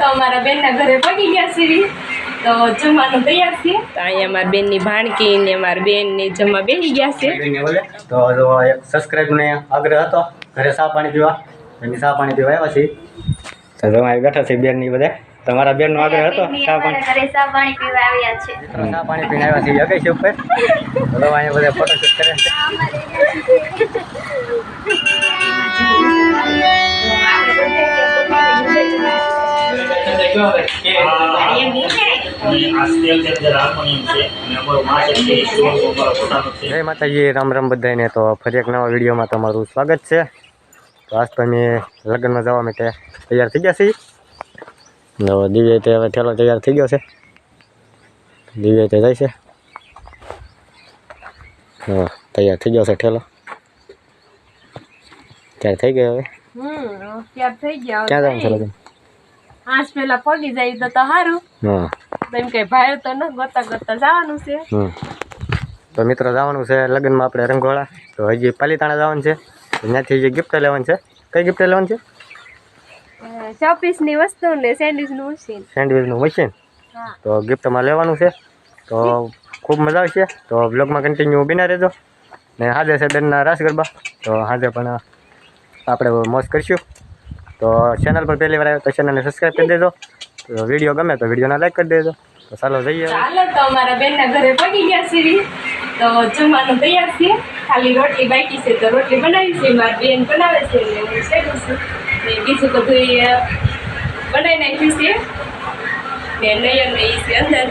તો અમારા બેનના ઘરે પગી ગયા છીએ. તો જમવાનું તૈયાર છે તો અહીંયા મારા બેનની ભાણકી ને મારા બેન ને જમવા બેસી ગયા છે. બોલે. તો જો એક સબસ્ક્રાઈબ ને આગ્રહ હતો ઘરે સા પાણી પીવા. એની સા પાણી પીવા આવ્યા છીએ. તો તમારે બેઠા છે બેનની બધા. તમારા બેન નો આગ્રહ હતો ચા પાણી? ઘરે પાણી પીવા આવ્યા છે. મિત્રો પાણી પીને આવ્યા છીએ અગઈ છે ઉપર. તો અહીંયા બધા ફોટોશૂટ કરે છે. જય માતાજી, રામ રામ બધાને તો ફરી એક નવા વિડીયોમાં તમારું સ્વાગત છે. તો આજ તો અમે લગ્નમાં જવા માટે તૈયાર થઈ ગયા છીએ. તો દિવ્ય તે હવે થેલો તૈયાર થઈ ગયો છે. દિવ્ય તે જાય છે. હા, તૈયાર થઈ ગયો છે ઠેલો ત્યારે થઈ ગયો હવે. હમ થઈ ગયા ક્યાં જવાનું આજ પેલા પગી જાય તો તો સારું હા. એમ કઈ ભાઈ તો ન ગોતા ગોતા જવાનું છે. તો મિત્રો જવાનું છે લગ્નમાં આપણે રંગોળા. તો હજી પાલીતાણા જવાનું છે. ત્યાંથી જે ગિફ્ટ લેવાનું છે કઈ ગિફ્ટ લેવાનું છે? ચોપીસની વસ્તુ ને સેન્ડવિચનું મશીન સેન્ડવિચનું મશીન તો ગિફ્ટમાં લેવાનું છે. તો ખૂબ મજા આવશે. તો બ્લોગમાં કન્ટિન્યુ બિના રહેજો. ને હાજે છે બેનના રાસ ગરબા. તો હાજે પણ આપણે મોજ કરીશું. તો ચેનલ પર પહેલી વાર આવ્યો તો ચેનલને સબસ્ક્રાઈબ કરી દેજો. વીડિયો ગમે તો વિડીયોને લાઈક કરી દેજો. તો ચાલો જઈએ ચાલો તો અમારા બેનના ઘરે પગી ગયા છીએ. તો જમવાનું તૈયાર છે. ખાલી રોટલી બાકી છે તો રોટલી બનાવી છે. મારી બેન બનાવે છે એટલે હું શેકું છું. ને બીજું બધું એ બનાવી નાખ્યું છે. ને નયન ને ઈ છે અંદર.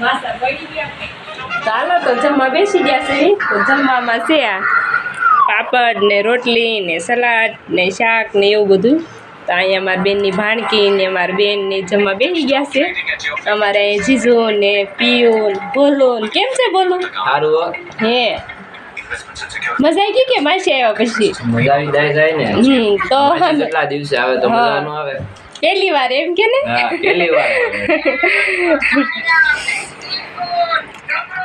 માસા પડી ગયા ચાલો તો જમવા બેસી ગયા છે તો જમવામાં છે આ પાપડ ને રોટલી ને સલાડ ને શાક ને એવું બધું. તો અહીંયા મારા બેનની ભાણકી ને મારા બેન ને જમવા બેસી ગયા છે. અમારે જીજુ ને પિયુ ને ભોલો ને કેમ છે બોલો હે. મજા આવી ગઈ કે માસી આવ્યા પછી? મજા આવી જાય જાય ને. હમ તો કેટલા દિવસે આવે તો. મજા નો આવે. પહેલી વાર એમ કે ને? પહેલી વાર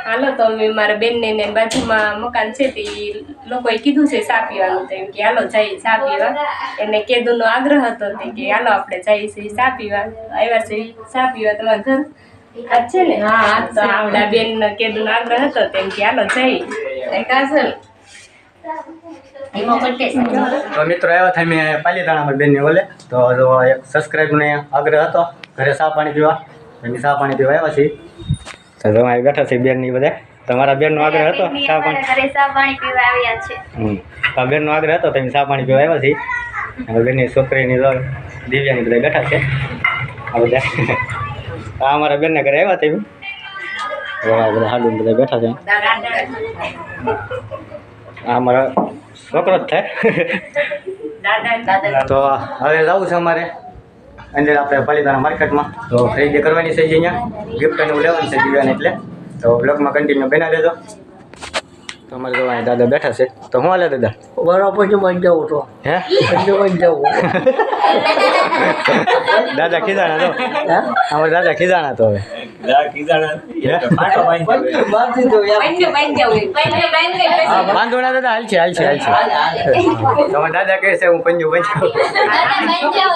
હાલો તો અમે મારા બેનને ને બાજુમાં મકાન છે તે લોકોએ કીધું છે ચા પીવાનું. તો એમ કે હાલો જઈએ ચા પીવા. એને કેદુનો આગ્રહ હતો તે કે હાલો આપણે જઈએ છીએ ચા પીવા. આવ્યા છે ચા પીવા તમારા ઘર? આજ છે ને? હા આજ તો આવડા બેન કેદુનો આગ્રહ હતો તેમ કે હાલો જઈ કાજલ. તો મિત્રો આવ્યા થાય મેં પાલીતાણામાં બેનને ઓલે. તો જો એક સબસ્ક્રાઈબને આગ્રહ હતો ઘરે સા પાણી પીવા. એની સા પાણી પીવા આવ્યા છીએ. તો જો અહીં બેઠા છે બેનની બધા. તમારા બેનનો આગ્રહ હતો? ચા પાણી ચા પાણી પીવા આવ્યા છે. હમ. બેનનો આગ્રહ હતો તમે ચા પાણી પીવા આવ્યા છે. અને બેનની છોકરીની જો દિવ્યાની બધા બેઠા છે. આ બધા. આ અમારા બેનના ઘરે આવ્યા તમે આ બધા હાડું બધા બેઠા છે. આ અમારો છોકરો જ થાય તો હવે જવું છે અમારે. અંદર આપણે પાલિતાના માર્કેટમાં, તો ખરીદી કરવાની છે અહીંયા ગિફ્ટ અને લેવાની છે દિવ્યાને એટલે, તો બ્લોગમાં કન્ટિન્યુ બના દેજો. તો અમારે જો અહીંયા દાદા બેઠા છે. તો હું હાલે દાદા? બરાબર છે મજ જાઉં તો. હે? મજ જાઉં દાદા ખીજાણા તો? હે? અમારે દાદા ખીજાણા તો હવે. વાંધો ના દાદા હાલ છે હાલ છે હાલ. છે તમારા દાદા કહે છે હું પંજુ પંજુ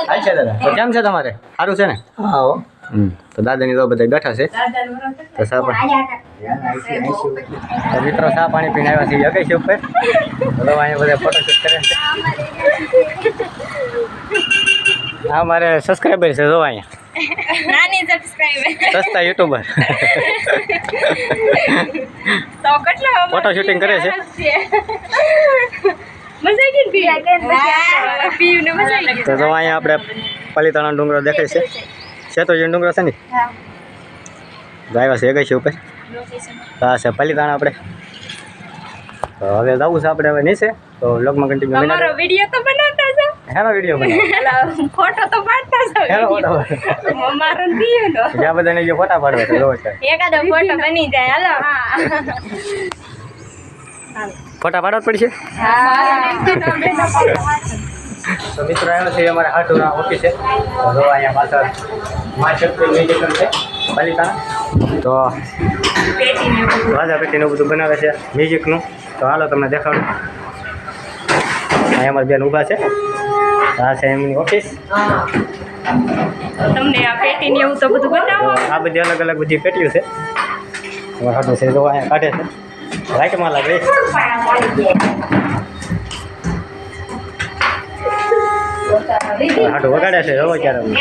હાલ છે દાદા. તો કેમ છે તમારે? સારું છે ને? હા. તો દાદાની તો બધા બેઠા છે. તો સા પાણી તો મિત્રો સા પાણી પીને આવ્યા છીએ અગઈ છે ઉપર. તો અહીંયા બધા ફોટોશૂટ કરે છે. હા મારે સબસ્ક્રાઈબર છે જો અહીંયા. નાની સબસ્ક્રાઈબર સસ્તા યુટ્યુબર તો કેટલા કરે છે? મજા આવી ગઈ ને? પીયું ને મજા તો અહીંયા આપણે પલિતાણા ડુંગરો દેખાય છે. શેતોજી ડુંગરો છે ને? તો આવ્યા છે ગઈ છે ઉપર? હા છે છે તાણ આપણે. તો હવે જવું છે આપણે હવે નીચે. તો વ્લોગમાં કન્ટિન્યુ તમારો બના વીડિયો તો બનાવતા છો હેનો વીડિયો બનાવો. ફોટો તો પાડતા છો હેનો ફોટો મારો દીયો નો જ્યાં બધાને જે ફોટા પાડવા છે જોવો છે. એકાદો ફોટો બની જાય હાલો. ફોટા પાડવા પડશે? તો મિત્રો આવ્યો છે અમારે હાટુના ઓફિસે તો અહીંયા પાછળ મા શક્તિ છે પાલિતાણા. તો રાજા પેટીનું બધું બનાવે છે મ્યુઝિકનું તો હાલો તમને દેખાડું. અહીંયા અમારા બેન ઊભા છે. આ છે એમની ઓફિસ. તમને આ પેટી એવું તો બધું તો બતાવો આ બધી અલગ અલગ બધી પેટીઓ છે. હાટું છે જો અહીંયા કાઢે છે. લાઈટમાં લાગે. હાટું વગાડે છે જોવો ક્યારે તમને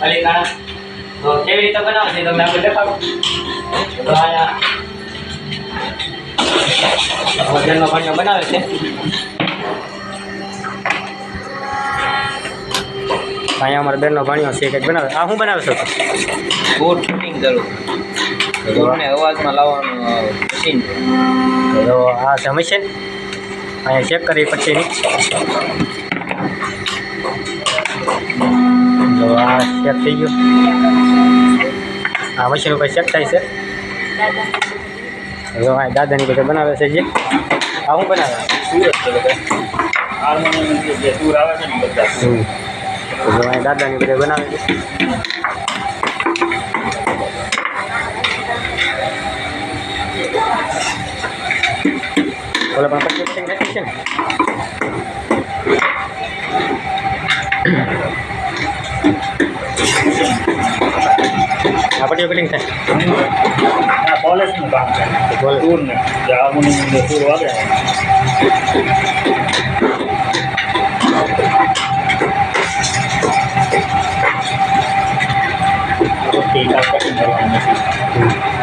પાલિતાણા. તો કેવી રીતે બનાવશે છે તમને આપણે દેખાડો. તો અહીંયા વજનનો ભણ્યો બનાવે છે. અહીંયા અમારા બેનનો ભણ્યો છે કંઈક બનાવે. આ શું બનાવે છો ફૂડ ફિટિંગ કરું ફૂડને અવાજમાં લાવવાનું મશીન. તો આ છે મશીન અહીંયા ચેક કરી પછીની તો આ ચેક થઈ ગયું. આ મશીન ઉપર ચેક થાય છે. આ દાદાની બધે બનાવે છે જે. આ શું બનાવે સુરત છે બધા હાર્મોનિયમ જે જે સૂર આવે છે ને બધા હમ. તો જો અહીં દાદાની બધે બનાવે છે ઓલા પણ પચીસ પચીસ નાખી છે ને આ પટ્ટીઓ કટિંગ થાય પોલિશનું કામ છે. બોલે સૂરને જે હાર્મોનિયમ જે વાગે કામ કટિંગ કરવાનું નથી